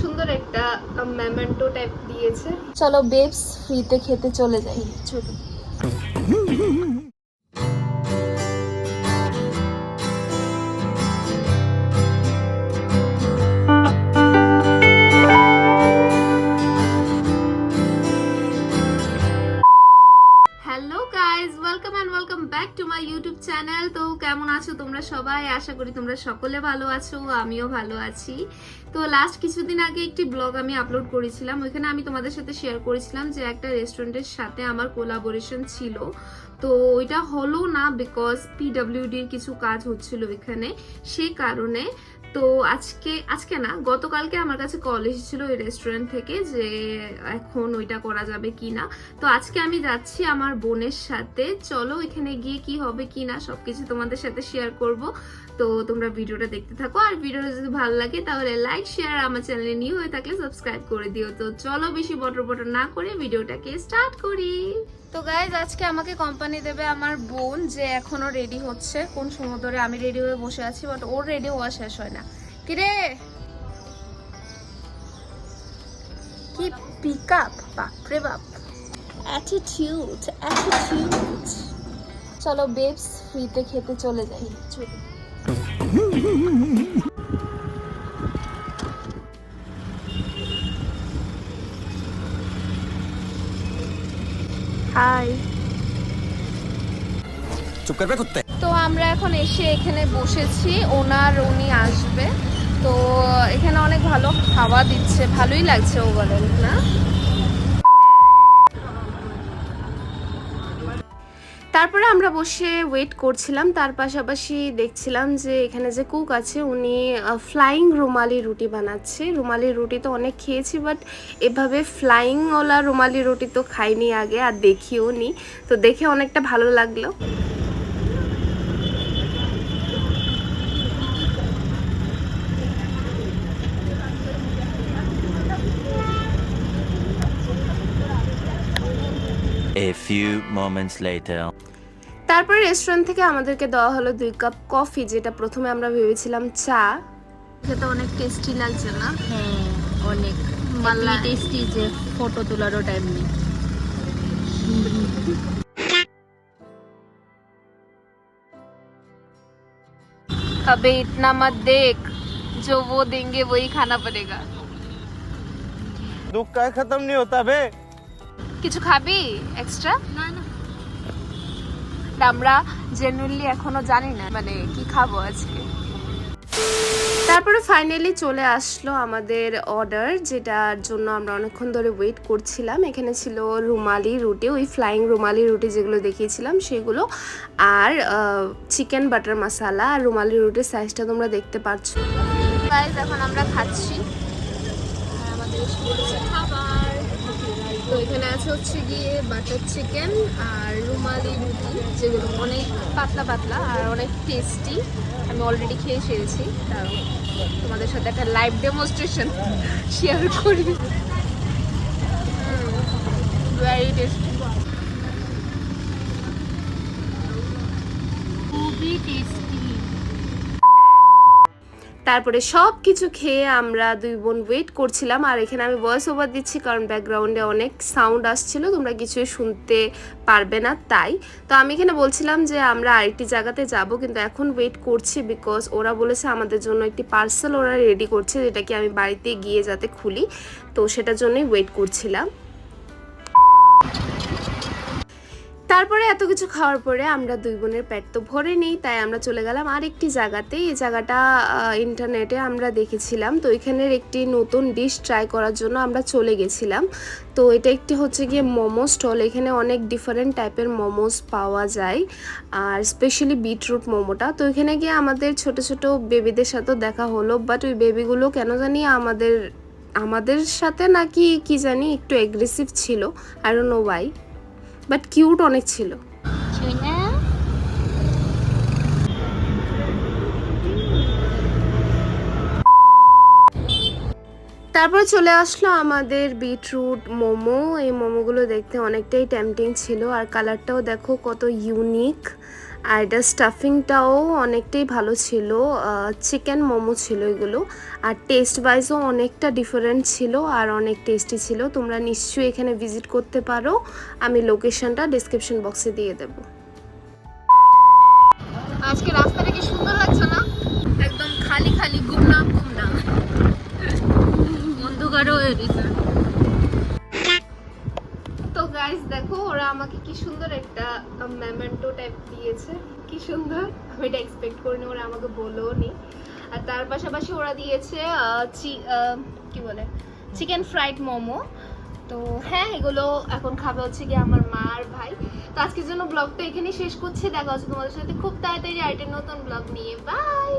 সুন্দর একটা memento type দিয়েছে। চলো বেবস ফ্রিতে খেতে চলে যাই। চলো guys welcome and welcome back to my YouTube channel তো কেমন আছো তোমরা সবাই? আশা করি তোমরা সকলে ভালো আছো, আমিও ভালো আছি। তো লাস্ট কিছুদিন আগে একটি ব্লগ আমি আপলোড করেছিলাম। ওইখানে আমি তোমাদের সাথে শেয়ার করেছিলাম যে একটা রেস্টুরেন্টের সাথে আমার কোলাবোরেশন ছিল। তো ওইটা হলো না বিকজ পিডাব্লিউডির কিছু কাজ হচ্ছিল এখানে সে কারণে তো আজকে আজকে না, গতকালকে আমার কাছে কল এসেছিল ওই রেস্টুরেন্ট থেকে যে এখন ওইটা করা যাবে কি না তো আজকে আমি যাচ্ছি আমার বোনের সাথে। চলো এখানে গিয়ে কি হবে কি না সবকিছু তোমাদের সাথে শেয়ার করব। তো তোমরা ভিডিওটা দেখতে থাকো। আর ভিডিওটা যদি ভালো লাগে তাহলে লাইক শেয়ার আমার চ্যানেলে নিউ হয়ে থাকলে সাবস্ক্রাইব করে দিও। তো চলো বেশি বটর বটর না করে ভিডিওটাকে স্টার্ট করি। তো গাইজ আজকে আমাকে কোম্পানি দেবে আমার বোন যে এখনও রেডি হচ্ছে। কোন সময় ধরে আমি রেডি হয়ে বসে আছি বাট ওর রেডি হওয়া শেষ হয় না। কিরে? কি পিক আপ বাপরে বাপ। অ্যাটিটিউড অ্যাটিটিউড চলো বেবস ফ্রিতে খেতে চলে যাই। চলো। হাই চুপ করবে তো আমরা এখন এসে এখানে বসেছি। ওনার উনি আসবে। তো এখানে অনেক ভালো খাওয়া দিচ্ছে। ভালোই লাগছে ওভারঅল না? তারপরে আমরা বসে ওয়েট করছিলাম। তার পাশাপাশি দেখছিলাম যে এখানে যে কুক আছে, উনি ফ্লাইং রুমালি রুটি বানাচ্ছে। রুমালি রুটি তো অনেক খেয়েছি বাট এভাবে ফ্লাইংওয়ালা রুমালি রুটি তো খাইনি আগে, আর দেখিও নি তো দেখে অনেকটা ভালো লাগল। A few moments later. তারপরে রেস্টুরেন্ট থেকে আমাদেরকে দেওয়া হলো দুই কাপ কফি যেটা প্রথমে আমরা ভেবেছিলাম চা খেতে অনেক টেস্টি লাগছে না হ্যাঁ অনেক মাল্লা- টেস্টি যে ফটো তোলারও টাইম নেই अबे इतना मत देख जो वो देंगे वही खाना पड़ेगा दुख का खत्म नहीं होता बे কিছু খাবি এক্সট্রা না না। আমরা জেনুইনলি এখনও জানি না মানে কি খাব আজকে। তারপরে ফাইনালি চলে আসলো আমাদের অর্ডার যেটার জন্য আমরা অনেকক্ষণ ধরে ওয়েট করছিলাম। এখানে ছিল রুমালি রুটি ওই ফ্লাইং রুমালি রুটি যেগুলো দেখিয়েছিলাম সেগুলো। আর চিকেন বাটার মশালা আর রুমালি রুটির সাইজটা তোমরা দেখতে পাচ্ছ। এখন আমরা খাচ্ছি। আমাদের খাবার। তো এখানে আছে হচ্ছে গিয়ে বাটার চিকেন আর রুমালি রুটি, যেগুলো অনেক পাতলা পাতলা আর অনেক টেস্টি আমি অলরেডি খেয়ে সেরেছি কারণ তোমাদের সাথে একটা লাইভ ডেমনস্ট্রেশন শেয়ার করি। ভেরি টেস্টি খুবই টেস্টি তারপরে সব কিছু খেয়ে আমরা দুই বোন ওয়েট করছিলাম, আর এখানে আমি ভয়েস ওভার দিচ্ছি কারণ ব্যাকগ্রাউন্ডে অনেক সাউন্ড আসছিল, তোমরা কিছুই শুনতে পারবে না তাই। তো আমি এখানে বলছিলাম যে আমরা আরেকটি জায়গাতে যাব, কিন্তু এখন ওয়েট করছি বিকজ ওরা বলেছে আমাদের জন্য একটি পার্সেল ওরা রেডি করছে, যেটা কি আমি বাড়িতে গিয়ে যাতে খুলি। তো সেটার জন্যই ওয়েট করছিলাম। তারপরে এত কিছু খাওয়ার পরে আমরা দুই বোনের পেট তো ভরে নেই, তাই আমরা চলে গেলাম আরেকটি জায়গাতে এই জায়গাটা ইন্টারনেটে আমরা দেখেছিলাম। তো এখানের একটি নতুন ডিশ ট্রাই করার জন্য আমরা চলে গেছিলাম। তো এটা একটি হচ্ছে গিয়ে মোমো স্টল। এখানে অনেক ডিফারেন্ট টাইপের মোমোস পাওয়া যায়, আর স্পেশালি বিটরুট মোমোটা। তো এখানে গিয়ে আমাদের ছোট ছোট বেবিদের সাথেও দেখা হলো বাট ওই বেবিগুলো কেন জানি আমাদের আমাদের সাথে নাকি কি জানি একটু অ্যাগ্রেসিভ ছিল। Don't know why but cute অনেক ছিল। তারপরে চলে আসলো আমাদের বিটরুট মোমো। এই মোমোগুলো দেখতে অনেকটাই টেম্পটিং ছিল। আর কালারটাও দেখো কত ইউনিক আর এটা স্টাফিংটাও অনেকটাই ভালো ছিল। চিকেন মোমো ছিল এগুলো। আর টেস্ট ওয়াইজও অনেকটা ডিফারেন্ট ছিল আর অনেক টেস্টি ছিল। তোমরা নিশ্চয়ই এখানে ভিজিট করতে পারো। আমি লোকেশনটা ডিসক্রিপশন বক্সে দিয়ে দেবো। আজকে রাস্তাটা কি সুন্দর একটা মেমেন্টো টাইপ দিয়েছে। কি সুন্দর। আমি এটা এক্সপেক্ট করিনি ওরা আমাকে বলেও নি। আর তার পাশাপাশি ওরা দিয়েছে কি বলে? Chicken fried momo. তো হ্যাঁ এগুলো এখন খাবে হচ্ছে কি আমার মা আর ভাই। তো আজকের জন্য ব্লগটা এখানেই শেষ করছি। দেখা হচ্ছে তোমাদের সাথে খুব তাড়াতাড়ি আরেকটা নতুন ব্লগ নিয়ে। বাই